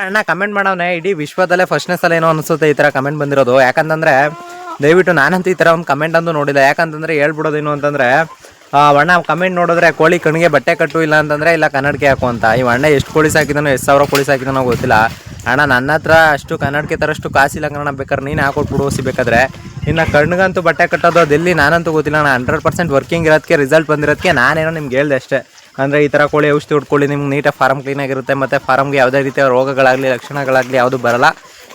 ಅಣ್ಣ ಕಮೆಂಟ್ ಮಾಡವ್ನೆ ಇಡೀ ವಿಶ್ವದಲ್ಲೇ ಫಸ್ಟ್ನೇ ಸಲ ಏನೋ ಅನಿಸುತ್ತೆ ಈ ಥರ ಕಮೆಂಟ್ ಬಂದಿರೋದು. ಯಾಕಂತಂದ್ರೆ, ದಯವಿಟ್ಟು ನಾನಂತೂ ಈ ಥರ ಒಂದು ಕಮೆಂಟ್ ಅಂತೂ ನೋಡಿಲ್ಲ. ಯಾಕಂತಂದ್ರೆ ಹೇಳ್ಬಿಡೋದೇನು ಅಂತಂದ್ರೆ ಅಣ್ಣ ಕಮೆಂಟ್ ನೋಡಿದ್ರೆ ಕೋಳಿ ಕಣ್ಣಿಗೆ ಬಟ್ಟೆ ಕಟ್ಟು ಇಲ್ಲ ಅಂತಂದ್ರೆ ಇಲ್ಲ ಕನ್ನಡಕ್ಕೆ ಹಾಕು ಅಂತ. ಈ ಅಣ್ಣ ಎಷ್ಟು ಕೋಳಿ ಸಾಕಿದಾನೋ, ಎಷ್ಟು ಸಾವಿರ ಕೋಳಿ ಸಾಕಿದಾನೋ ಗೊತ್ತಿಲ್ಲ. ಅಣ್ಣ, ನನ್ನ ಹತ್ರ ಅಷ್ಟು ಕನ್ನಡಕ್ಕೆ ತರಷ್ಟು ಕಾಸಿಲ್ಲ ಕನ್ನಡ ಬೇಕಾದ್ರೆ ನೀನು ಹಾಕೊಟ್ಬಿಡು ಬೇಕಾದ್ರೆ. ಇನ್ನು ಕಣ್ಣಿಗಂತೂ ಬಟ್ಟೆ ಕಟ್ಟೋದು ಅದೆಲ್ಲಿ ನಾನಂತೂ ಗೊತ್ತಿಲ್ಲ ಅಣ್ಣ. ಹಂಡ್ರೆಡ್ ಪರ್ಸೆಂಟ್ ವರ್ಕಿಂಗ್ ಇರೋದಕ್ಕೆ ರಿಸಲ್ಟ್ ಬಂದಿರೋದಕ್ಕೆ ನಾನೇನೋ ನಿಮ್ಗೆ ಹೇಳ್ದೆ ಅಷ್ಟೇ. ಅಂದರೆ ಈ ಥರ ಕೋಳಿ ಔಷಧಿ ಹೊಡ್ಕೊಳ್ಳಿ, ನಿಮ್ಗೆ ನೀಟಾಗಿ ಫಾರಮ್ ಕ್ಲೀನಾಗಿರುತ್ತೆ ಮತ್ತು ಫಾರಮ್ಗೆ ಯಾವುದೇ ರೀತಿಯ ರೋಗಗಳಾಗಲಿ, ಲಕ್ಷಣಗಳಾಗಲಿ ಯಾವುದು ಬರಲ್ಲ.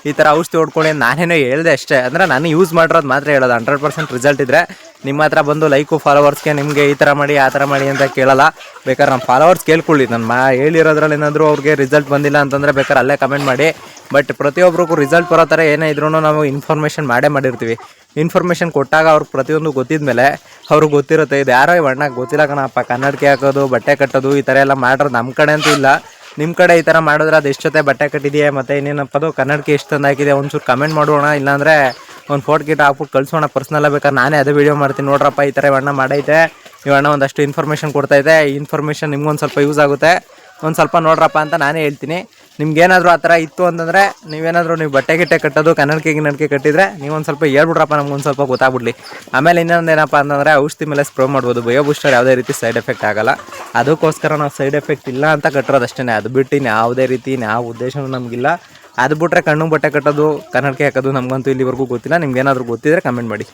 ಈ ಥರ ಔಷಧಿ ಹೊಡ್ಕೊಳ್ಳಿ ನಾನೇನೋ ಹೇಳ್ದೆ ಅಷ್ಟೇ. ಅಂದರೆ ನಾನು ಯೂಸ್ ಮಾಡಿರೋದು ಮಾತ್ರ ಹೇಳೋದು ಹಂಡ್ರೆಡ್ ಪರ್ಸೆಂಟ್ ರಿಸಲ್ಟ್ ಇದ್ದರೆ ನಿಮ್ಮ ಹತ್ರ ಬಂದು ಲೈಕು ಫಾಲೋವರ್ಸ್ಗೆ ನಿಮಗೆ ಈ ಥರ ಮಾಡಿ, ಆ ಥರ ಮಾಡಿ ಅಂತ ಕೇಳಲ್ಲ. ಬೇಕಾದ್ರೆ ನಮ್ಮ ಫಾಲೋವರ್ಸ್ ಕೇಳ್ಕೊಳ್ಳಿ. ನಾನು ಮಾ ಹೇಳಿರೋದ್ರಲ್ಲಿ ಏನಾದರೂ ಅವ್ರಿಗೆ ರಿಸಲ್ಟ್ ಬಂದಿಲ್ಲ ಅಂತಂದರೆ ಬೇಕಾದ್ರೆ ಅಲ್ಲೇ ಕಮೆಂಟ್ ಮಾಡಿ. ಬಟ್ ಪ್ರತಿಯೊಬ್ಬರಿಗೂ ರಿಸಲ್ಟ್ ಬರೋ ಥರ ಏನೇ ಇದ್ರೂ ನಾವು ಇನ್ಫಾರ್ಮೇಷನ್ ಮಾಡೇ ಮಾಡಿರ್ತೀವಿ. ಇನ್ಫಾರ್ಮೇಷನ್ ಕೊಟ್ಟಾಗ ಅವ್ರಿಗೆ ಪ್ರತಿಯೊಂದು ಗೊತ್ತಿದ ಮೇಲೆ ಅವ್ರಿಗೆ ಗೊತ್ತಿರುತ್ತೆ, ಇದು ಯಾರೋ ಅಣ್ಣ ಗೊತ್ತಿಲ್ಲ ಕಣಪ್ಪ, ಕನ್ನಡಕ್ಕೆ ಹಾಕೋದು, ಬಟ್ಟೆ ಕಟ್ಟೋದು, ಈ ಥರ ಎಲ್ಲ ಮಾಡ್ರೆ ನಮ್ಮ ಕಡೆ ಅಂತೂ ಇಲ್ಲ. ನಿಮ್ಮ ಕಡೆ ಈ ಥರ ಮಾಡಿದ್ರೆ ಅದು ಎಷ್ಟು ಜೊತೆ ಬಟ್ಟೆ ಕಟ್ಟಿದೆಯಾ, ಮತ್ತು ಇನ್ನೇನಪ್ಪ ಅದು? ಕನ್ನಡಕ್ಕೆ ಎಷ್ಟು ತಂದು ಹಾಕಿದೆ ಒಂಚೂರು ಕಮೆಂಟ್ ಮಾಡೋಣ, ಇಲ್ಲಾಂದರೆ ಒಂದು ಫೋಟೋ ಗಿಟ ಹಾಕ್ಬಿಟ್ಟು ಕಳ್ಸೋಣ ಪರ್ಸ್ನಲ್ಲ ಬೇಕಾದ್ರೆ ನಾನೇ ಅದೇ ವೀಡಿಯೋ ಮಾಡ್ತೀನಿ. ನೋಡ್ರಪ್ಪ, ಈ ಥರ ಇವಣ್ಣ ಮಾಡೈತೆ. ನೀವು ಅಣ್ಣ ಒಂದಷ್ಟು ಇನ್ಫಾರ್ಮೇಷನ್ ಕೊಡ್ತೈತೆ. ಈ ಇನ್ಫಾರ್ಮೇಷನ್ ನಿಮ್ಗೊಂದು ಸ್ವಲ್ಪ ಯೂಸ್ ಆಗುತ್ತೆ. ಒಂದು ಸ್ವಲ್ಪ ನೋಡ್ರಪ್ಪ ಅಂತ ನಾನೇ ಹೇಳ್ತೀನಿ. ನಿಮ್ಗೇನಾದರೂ ಆ ಥರ ಇತ್ತು ಅಂತಂದರೆ ನೀವೇನಾದರೂ ನೀವು ಬಟ್ಟೆ ಗಿಟ್ಟೆ ಕಟ್ಟೋದು ಕನ್ನಡಕ್ಕೆ ಗಿನ್ನಡಕ್ಕೆ ಕಟ್ಟಿದ್ರೆ ನೀವೊಂದು ಸ್ವಲ್ಪ ಹೇಳ್ಬಿಡ್ರಪ್ಪ ನಮ್ಗೊಂದು ಸ್ವಲ್ಪ ಗೊತ್ತಾಗ್ಬಿಡ್ಲಿ. ಆಮೇಲೆ ಇನ್ನೊಂದು ಏನಪ್ಪ ಅಂತಂದರೆ ಔಷಧಿ ಮೇಲೆ ಸ್ಪ್ರೇ ಮಾಡ್ಬೋದು. ಬಯೋ ಬೂಸ್ಟರ್ ಯಾವುದೇ ರೀತಿ ಸೈಡ್ ಎಫೆಕ್ಟ್ ಆಗಲ್ಲ. ಅದಕ್ಕೋಸ್ಕರ ನಾವು ಸೈಡ್ ಎಫೆಕ್ಟ್ ಇಲ್ಲ ಅಂತ ಕಟ್ಟಿರೋದು ಅಷ್ಟೇ ಅದು ಬಿಟ್ಟು ಯಾವುದೇ ರೀತಿ ಯಾವ ಉದ್ದೇಶವೂ ನಮಗಿಲ್ಲ. ಅದು ಬಿಟ್ಟರೆ ಕಣ್ಣು ಬಟ್ಟೆ ಕಟ್ಟೋದು ಕನ್ನಡಕ್ಕೆ ಹಾಕೋದು ನಮಗಂತೂ ಇಲ್ಲಿವರೆಗೂ ಗೊತ್ತಿಲ್ಲ. ನಿಮ್ಗೆ ಏನಾದರೂ ಗೊತ್ತಿದ್ರೆ ಕಮೆಂಟ್ ಮಾಡಿ.